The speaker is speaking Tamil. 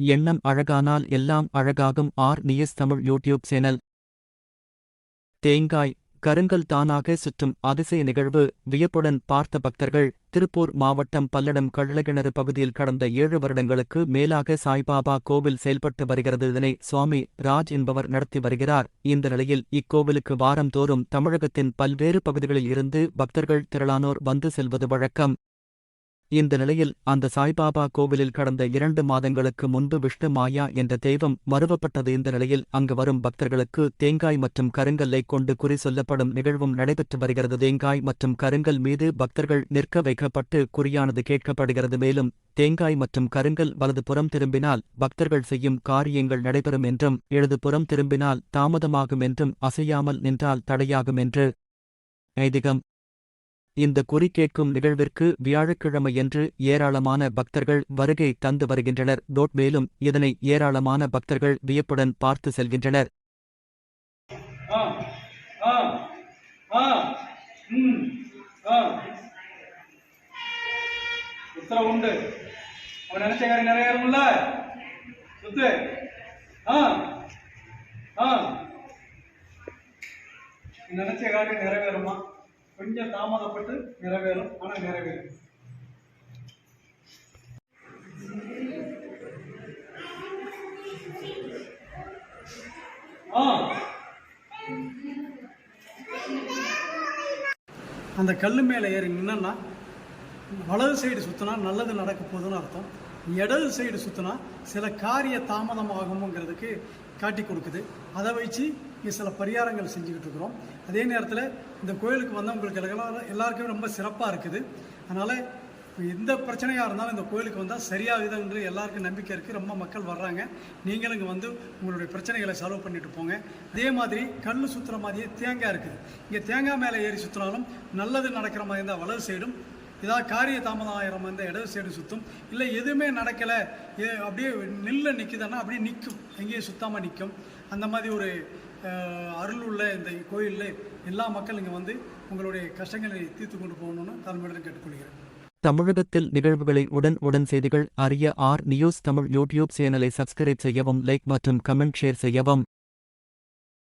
எண்ணம் அழகானால் எல்லாம் அழகாகும். R. News Tamil YouTube channel. தேங்காய் கருங்கல் தானாக சுற்றும் அதிசய நிகழ்வு. வியப்புடன் பார்த்த பக்தர்கள் திருப்பூர் மாவட்டம் பல்லடம் கள்ளக்கிணறு பகுதியில் கடந்த ஏழு வருடங்களுக்கு மேலாக சாய்பாபா கோவில் செயல்பட்டு வருகிறது. இதனை சுவாமி ராஜ் என்பவர் நடத்தி வருகிறார். இந்த நிலையில் இக்கோவிலுக்கு வாரம் தோறும் தமிழகத்தின் பல்வேறு பகுதிகளில் இருந்து பக்தர்கள் திரளானோர் வந்து செல்வது வழக்கம். இந்த நிலையில் அந்த சாய்பாபா கோவிலில் கடந்த இரண்டு மாதங்களுக்கு முன்பு விஷ்ணு மாயா என்ற தெய்வம் மறுவப்பட்டது இந்த நிலையில் அங்கு வரும் பக்தர்களுக்கு தேங்காய் மற்றும் கருங்கல்லை கொண்டு குறி சொல்லப்படும் நிகழ்வும் நடைபெற்று வருகிறது. தேங்காய் மற்றும் கருங்கல் மீது பக்தர்கள் நிற்க வைக்கப்பட்டு குறியானது கேட்கப்படுகிறது. மேலும் தேங்காய் மற்றும் கருங்கல் வலது புறம் திரும்பினால் பக்தர்கள் செய்யும் காரியங்கள் நடைபெறும் என்றும் இடது புறம் திரும்பினால் தாமதமாகும் என்றும் அசையாமல் நின்றால் தடையாகும் என்று ஐதிகம் இந்த குறி கேட்கும் நிகழ்விற்கு வியாழக்கிழமையன்று ஏராளமான பக்தர்கள் வருகை தந்து வருகின்றனர். டோட் மேலும் இதனை ஏராளமான பக்தர்கள் வியப்புடன் பார்த்து செல்கின்றனர். உத்தரவு உண்டு. அவன் நினைச்ச காரியம் நிறைவேறும்ல? சுத்து. ஆ. ஆ. நினைச்ச காரியம் நிறைவேறுமா? கொஞ்சம் தாமதப்பட்டு நிறைவேறும் ஆனால் நிறைவேறும். அந்த கல் மேலே ஏறி நின்னா வலது சைடு சுற்றினா நல்லது நடக்க போகுதுன்னு அர்த்தம். இடது சைடு சுற்றினா சில காரிய தாமதமாகுங்கிறதுக்கு காட்டி கொடுக்குது. அதை வச்சு இங்கே சில பரிகாரங்கள் செஞ்சுக்கிட்டு இருக்கிறோம். அதே நேரத்தில் இந்த கோயிலுக்கு வந்தவங்களுக்கு எல்லாம் எல்லாருக்குமே ரொம்ப சிறப்பாக இருக்குது. அதனால் எந்த பிரச்சனையாக இருந்தாலும் இந்த கோயிலுக்கு வந்தால் சரியாகுதுன்ற எல்லாருக்கும் நம்பிக்கை இருக்குது ரொம்ப மக்கள் வர்றாங்க. நீங்களும் இங்கே வந்து உங்களுடைய பிரச்சனைகளை செலவு பண்ணிட்டு போங்க. அதே மாதிரி கல் சுற்றுற மாதிரியே தேங்காய் இருக்குது. இங்கே தேங்காய் மேலே ஏறி சுற்றினாலும் நல்லது நடக்கிற மாதிரி இருந்தால் வலது சைடும் ஏதாவது காரிய தாமதம் ஆயிரம் மாதிரி இடது சைடு சுற்றும் இல்லை எதுவுமே நடக்கலை. ஏ- அப்படியே நில்ல நிற்குதுன்னா அப்படியே நிற்கும் எங்கேயும் சுத்தாமல் நிற்கும் அந்த மாதிரி ஒரு அருள் உள்ள இந்த கோயிலில் எல்லா மக்கள் இங்கே வந்து உங்களுடைய கஷ்டங்களை தீர்த்து கொண்டு போகணும்னு தலைமையுடன் கேட்டுக்கொள்கிறேன். தமிழகத்தில் நிகழ்வுகளை உடன் உடன் செய்திகள் அறிய ஆர் நியூஸ் தமிழ் யூடியூப் சேனலை சப்ஸ்கிரைப் செய்யவும் லைக் மற்றும் கமெண்ட் ஷேர் செய்யவும்.